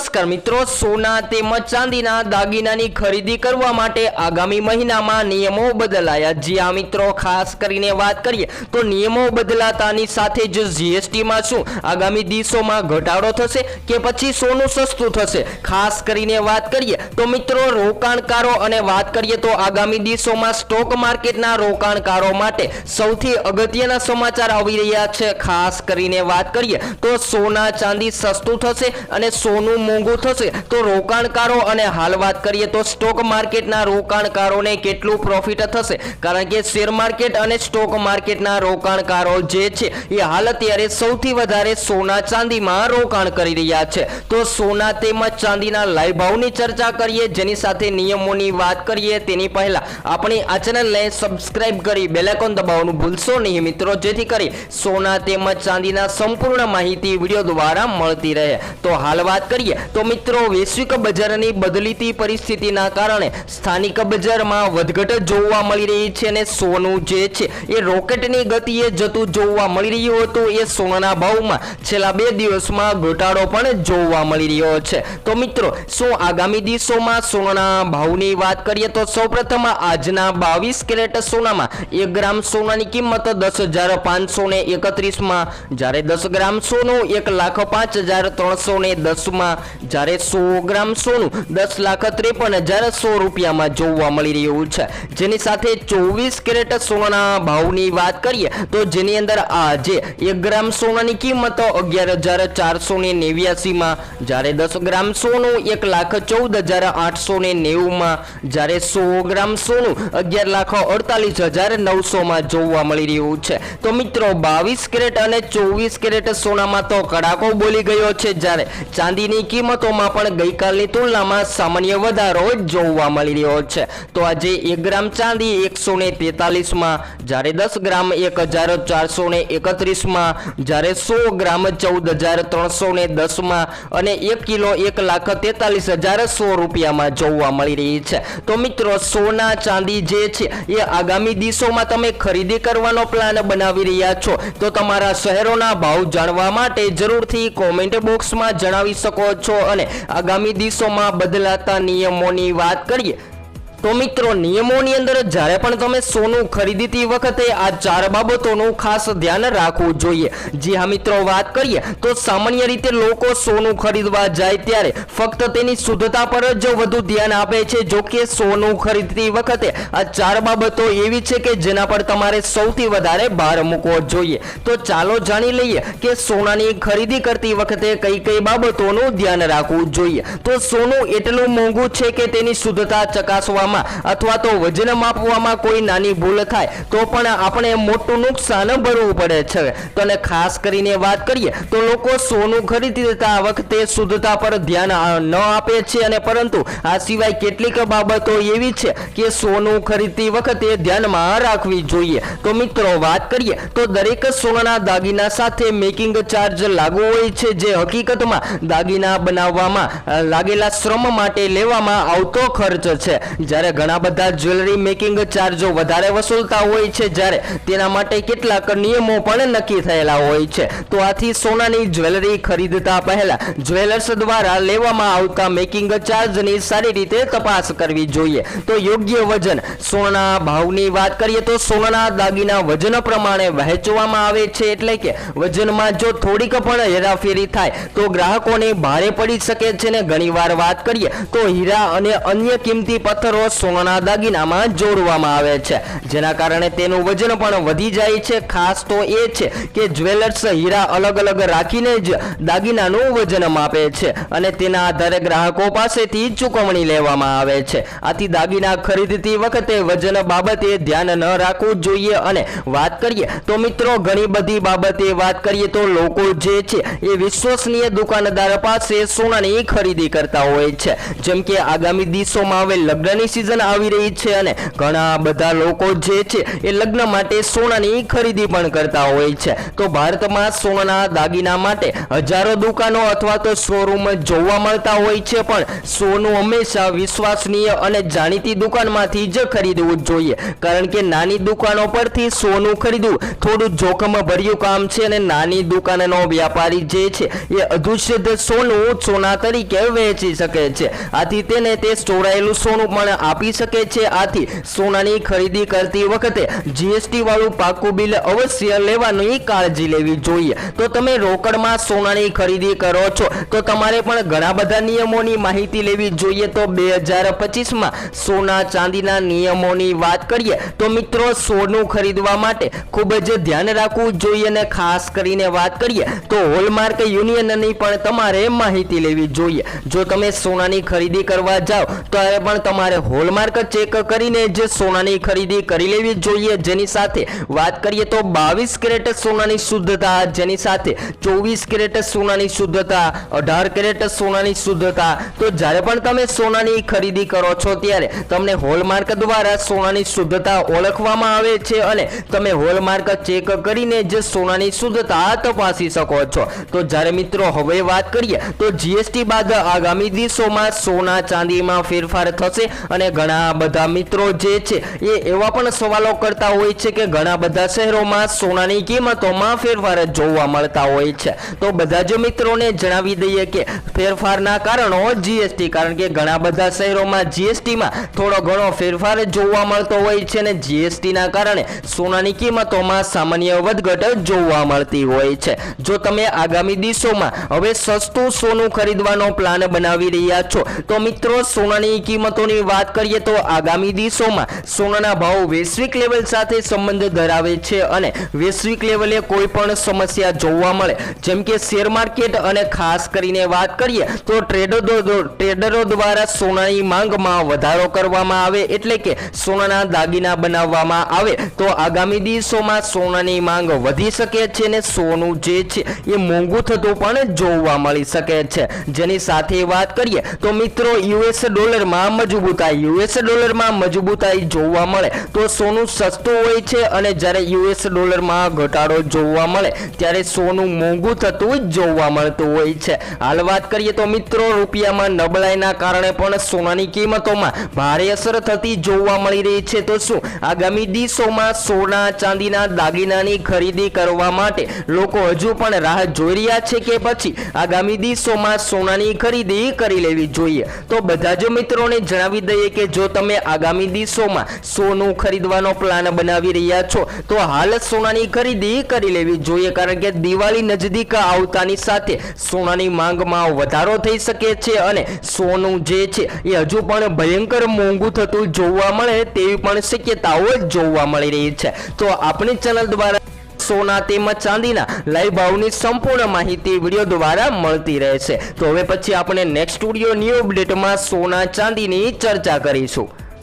નમસ્કાર મિત્રો, સોના તેમજ ચાંદીના દાગીનાની ખરીદી કરવા માટે આગામી મહિનામાં નિયમો બદલાયા. જી આ મિત્રો, ખાસ કરીને વાત કરીએ તો નિયમો બદલાતાની સાથે જ જીએસટીમાં શું? આગામી દિવસોમાં ઘટાડો થશે કે પછી સોનું સસ્તું થશે? ખાસ કરીને વાત કરીએ તો મિત્રો, રોકાણકારો અને વાત કરીએ તો આગામી દિવસોમાં સ્ટોક માર્કેટના રોકાણકારો માટે સૌથી અગત્યના સમાચાર આવી રહ્યા છે. ખાસ કરીને વાત કરીએ તો સોના, ચાંદી સસ્તું થશે અને સોનું મોંઘું થશે. તો રોકાણકારો અને હાલ વાત કરીએ તો સ્ટોક માર્કેટના રોકાણકારોને કેટલું પ્રોફિટ થશે? કારણ કે શેર માર્કેટ અને સ્ટોક માર્કેટના રોકાણકારો જે છે, એ હાલ અત્યારે સૌથી વધારે સોના ચાંદીમાં રોકાણ કરી રહ્યા છે. તો સોના તેમજ ચાંદીના લાઈ ભાવની ચર્ચા કરીએ, જેની સાથે નિયમોની વાત કરીએ તેની પહેલા આપણી આ ચેનલને સબસ્ક્રાઇબ કરી બેલેકોન દબાવવાનું ભૂલશો નહીં મિત્રો, જેથી કરી સોના તેમજ ચાંદીના સંપૂર્ણ માહિતી વીડિયો દ્વારા મળતી રહે. તો હાલ વાત કરીએ તો મિત્રો, વૈશ્વિક બજારની બદલીતી પરિસ્થિતિના કારણે સ્થાનિક બજારમાં વધઘટ જોવા મળી રહી છે અને સોનું જે છે એ રોકેટની ગતિએ જતું જોવા મળી રહ્યું હતું. એ સોનાના ભાવમાં છેલ્લા બે દિવસમાં ઘટાડો પણ જોવા મળી રહ્યો છે. તો મિત્રો, શું આગામી દિવસોમાં સોનાના ભાવની વાત કરીએ તો સૌપ્રથમ આજના બાવીસ કેરેટ સોનામાં એક ગ્રામ સોનાની કિંમત દસ હજાર પાંચસો ને એકત્રીસમાં, જ્યારે દસ ગ્રામ સોનું એક લાખ પાંચ હજાર ત્રણસો ને દસમાં જ્યારે સો ગ્રામ સોનું દસ લાખ ત્રેપન હજાર સો રૂપિયામાં જોવા મળી રહ્યું છે. જેની સાથે ચોવીસ કેરેટ સોનાના ભાવની વાત કરીએ, તો જેની અંદર આજે એક ગ્રામ સોનાની કિંમત અગિયાર હજાર ચારસો ને નેવ્યાસીમાં, જ્યારે દસ ગ્રામ સોનું એક લાખ ચૌદ હજાર આઠસો ને નેવુંમાં, જ્યારે સો ગ્રામ સોનું અગિયાર લાખ અડતાલીસ હજાર નવસોમાં જોવા મળી રહ્યું છે. તો મિત્રો, બાવીસ કેરેટ અને ચોવીસ કેરેટ સોનામાં તો કડાકો બોલી ગયો છે. જ્યારે ચાંદીની કિંમતોમાં પણ ગઈકાલની તુલનામાં સામાન્ય વધારો જોવા મળી રહ્યો છે. તો આજે એક ગ્રામ ચાંદી એકસો ને તેતાલીસમાં, જ્યારે દસ ગ્રામ એક હજાર ચારસો ને એકત્રીસમાં, જ્યારે સો ગ્રામ ચૌદ હજાર ત્રણસો ને દસમાં અને એક કિલો એક લાખ તેતાલીસ હજાર સો રૂપિયામાં જોવા મળી રહી છે. તો મિત્રો, સોના ચાંદી જે છે, એ આગામી દિવસોમાં તમે ખરીદી કરવાનો પ્લાન બનાવી રહ્યા છો. તો તમારા શહેરોના ભાવ જાણવા માટે જરૂરથી કોમેન્ટ બોક્સમાં જણાવી શકો છો. અને આગામી દિવસોમાં બદલાતા નિયમોની વાત કરીએ તો મિત્રો, નિયમોની અંદર જ્યારે પણ તમે સોનું ખરીદતી વખતે આ ચાર બાબતોનું ખાસ ધ્યાન રાખવું જોઈએ. જી હા મિત્રો, વાત કરીએ તો સામાન્ય રીતે લોકો સોનું ખરીદવા જાય ત્યારે ફક્ત તેની શુદ્ધતા પર જ વધુ ધ્યાન આપે છે. જો કે સોનું ખરીદતી વખતે આ ચાર બાબતો એવી છે કે જેના પર તમારે સૌથી વધારે ભાર મૂકવો જોઈએ. તો ચાલો જાણી લઈએ કે સોનાની ખરીદી કરતી વખતે કઈ કઈ બાબતોનું ધ્યાન રાખવું જોઈએ. તો સોનું એટલું મોંઘું છે કે તેની શુદ્ધતા ચકાસવામાં અથવા તો વજન માપવામાં કોઈ નાની ભૂલ થાય, તો પણ આપણે મોટું નુકસાન ભરવું પડે છે. તો અને ખાસ કરીને વાત કરીએ, તો લોકો સોનું ખરીદતા વખતે શુદ્ધતા પર ધ્યાન ન આપે છે અને પરંતુ આ સિવાય કેટલીક બાબતો એવી છે કે સોનું ખરીદતી વખતે ધ્યાનમાં રાખવી જોઈએ. તો મિત્રો, વાત કરીએ, તો દરેક સોનાના દાગીના સાથે મેકિંગ ચાર્જ લાગુ હોય છે, જે હકીકતમાં દાગીના બનાવવામાં લાગેલા શ્રમ માટે લેવામાં આવતો ખર્ચ છે. જ્યારે ઘણા બધા જ્વેલરી મેકિંગ ચાર્જો વધારે વસૂલતા હોય છે, જ્યારે તેના માટે કેટલાક નિયમો પણ નક્કી થયેલા હોય છે. તો આથી સોનાની જ્વેલરી ખરીદતા પહેલા જ્વેલર્સ દ્વારા લેવામાં આવતા મેકિંગ ચાર્જની સારી રીતે તપાસ કરવી જોઈએ. તો યોગ્ય વજન સોનાના ભાવની વાત કરીએ તો સોનાના દાગીના વજન પ્રમાણે વહેંચવામાં આવે છે, એટલે કે વજનમાં જો થોડીક પણ હેરાફેરી થાય, તો ગ્રાહકોને ભારે પડી શકે છે ને ઘણીવાર વાત કરીએ તો હીરા અને અન્ય કિંમતી પથ્થરો સોનાના દાગીનામાં જોડવામાં આવે છે. જેના કારણે તેનું વજન પણ વધી જાય છે. ખાસ તો એ છે કે જ્વેલર્સ હીરા અલગ અલગ રાખીને જ દાગીનાનું વજન માપે છે અને તેના આધારે ગ્રાહકો પાસેથી ચૂકવણી લેવામાં આવે છે. આથી દાગીના ખરીદતી વખતે વજન બાબતે ધ્યાન ન રાખવું જોઈએ અને વાત કરીએ તો મિત્રો ઘણી બધી બાબતે વાત કરીએ તો લોકો જે છે એ વિશ્વસનીય દુકાનદાર પાસે સોનાની ખરીદી કરતા હોય છે. જેમ કે આગામી દિવસોમાં હવે લગ્નની સિઝન આવી રહી છે અને ઘણા બધા લોકો જે છે એ લગ્ન માટે સોનાની ખરીદી પણ કરતા હોય છે. તો ભારતમાં સોનાના દાગીના માટે હજારો દુકાનો અથવા તો શોરૂમ જોવા મળતા હોય છે, પણ સોનું હંમેશા વિશ્વસનીય અને જાણીતી દુકાનમાંથી જ ખરીદવું જોઈએ. કારણ કે નાની દુકાનો પરથી સોનું ખરીદવું થોડું જોખમ ભર્યું કામ છે અને નાની દુકાનનો વ્યાપારી જે છે એ અધુષિત સોનું સોના તરીકે વેચી શકે છે. આથી તેને તે ચોરાયેલું સોનું પણ આપી શકે છે. આથી સોનાની ખરીદી કરતી વખતે જીએસટી વાળું પાકું બિલ અવશ્ય લેવાની કાળજી લેવી જોઈએ. તો તમે રોકડમાં સોનાની ખરીદી કરો છો, તો તમારે પણ ઘણા બધા નિયમોની માહિતી લેવી જોઈએ. તો બે હજાર પચીસમાં સોના ચાંદીના નિયમોની વાત કરીએ, તો મિત્રો સોનું ખરીદવા માટે ખૂબ જ ધ્યાન રાખવું જોઈએ અને ખાસ કરીને વાત કરીએ, તો હોલમાર્ક યુનિયનની પણ તમારે માહિતી લેવી જોઈએ. જો તમે સોનાની ખરીદી કરવા જાઓ ત્યારે પણ તમારે હોલમાર્ક ચેક કરીને જ સોનાની ખરીદી કરી લેવી જોઈએ. જેની સાથે વાત કરીએ તો બાવીસ કેરેટ સોનાની શુદ્ધતા, જેની સાથે ચોવીસ કેરેટ સોનાની શુદ્ધતા, અઢાર કેરેટ સોનાની શુદ્ધતા. તો જ્યારે પણ તમે સોનાની ખરીદી કરો છો, ત્યારે તમને હોલમાર્ક દ્વારા સોનાની શુદ્ધતા ઓળખવામાં આવે છે અને તમે હોલમાર્ક ચેક કરીને જ સોનાની શુદ્ધતા તપાસી શકો છો. તો જ્યારે મિત્રો, હવે વાત કરીએ તો જીએસટી બાદ આગામી દિવસોમાં સોના ચાંદીમાં ફેરફાર થશે અને ઘણા બધા મિત્રો જે છે, એ એવા પણ સવાલો કરતા હોય છે કે ઘણા બધા શહેરોમાં સોનાની કિંમતોમાં ફેરફાર જોવા મળતા હોય છે. તો બધા જ મિત્રોને જણાવી દઈએ કે ફેરફારના કારણો જીએસટી કારણ કે ઘણા બધા શહેરોમાં જીએસટીમાં થોડો ઘણો ફેરફાર જોવા મળતો હોય છે અને જીએસટીના કારણે સોનાની કિંમતોમાં સામાન્ય વધઘટ જોવા મળતી હોય છે. જો તમે આગામી દિવસોમાં હવે સસ્તું સોનું ખરીદવાનો પ્લાન બનાવી રહ્યા છો, તો મિત્રો સોનાની કિંમતોની વાત કરીએ તો આગામી દિવસોમાં સોનાના ભાવ વૈશ્વિક લેવલ સાથે સંબંધ ધરાવે છે અને વૈશ્વિક લેવલે કોઈ પણ સમસ્યા જોવા મળે. જેમ કે શેર માર્કેટ અને ખાસ કરીને વાત કરીએ તો ટ્રેડરો ટ્રેડરો દ્વારા સોનાની માંગમાં વધારો કરવામાં આવે એટલે કે સોનાના દાગીના બનાવવામાં આવે. તો આગામી દિવસોમાં સોનાની માંગ વધી શકે છે અને સોનું જે છે એ મોંઘું થતું પણ જોવા મળી શકે છે. જેની સાથે વાત કરીએ તો મિત્રો યુએસ ડોલરમાં મજબૂતાઈ યુએસ ડોલરમાં મજબૂતાઈ જોવા મળે તો સોનું સસ્તું હોય છે અને જ્યારે યુએસ ડોલરમાં ઘટાડો જોવા મળે ત્યારે સોનું મોંઘું થતું જોવા મળતું હોય છે. હાલ વાત કરીએ તો મિત્રો રૂપિયામાં નબળાઈના કારણે પણ સોનાની કિંમતોમાં ભારે અસર થતી જોવા મળી રહી છે. તો શું આગામી દિવસોમાં સોના ચાંદીના દાગીનાની ખરીદી કરવા માટે લોકો હજુ પણ રાહ જોઈ રહ્યા છે કે પછી આગામી દિવસોમાં સોનાની ખરીદી કરી લેવી જોઈએ? તો બધા જ મિત્રોને જણાવી દઈએ કે જો તમે આગામી દિવસોમાં સોનું ખરીદવાનો પ્લાન બનાવી રહ્યા છો, તો હાલ સોનાની ખરીદી કરી લેવી જોઈએ, કારણ કે દિવાળી નજદીક આવતાની સાથે સોનાની માંગમાં વધારો થઈ શકે છે અને સોનું જે છે એ હજુ પણ ભયંકર મોંઘું થતું જોવા મળે તેવી પણ શક્યતાઓ જોવા મળી રહી છે. તો આપણી ચેનલ દ્વારા સોના તેમજ ચાંદીના લાઈવ ભાવની સંપૂર્ણ માહિતી વીડિયો દ્વારા મળતી રહે છે. તો હવે પછી આપણે નેક્સ્ટ સ્ટુડિયો ન્યૂ અપડેટમાં સોના ચાંદીની ચર્ચા કરીશું.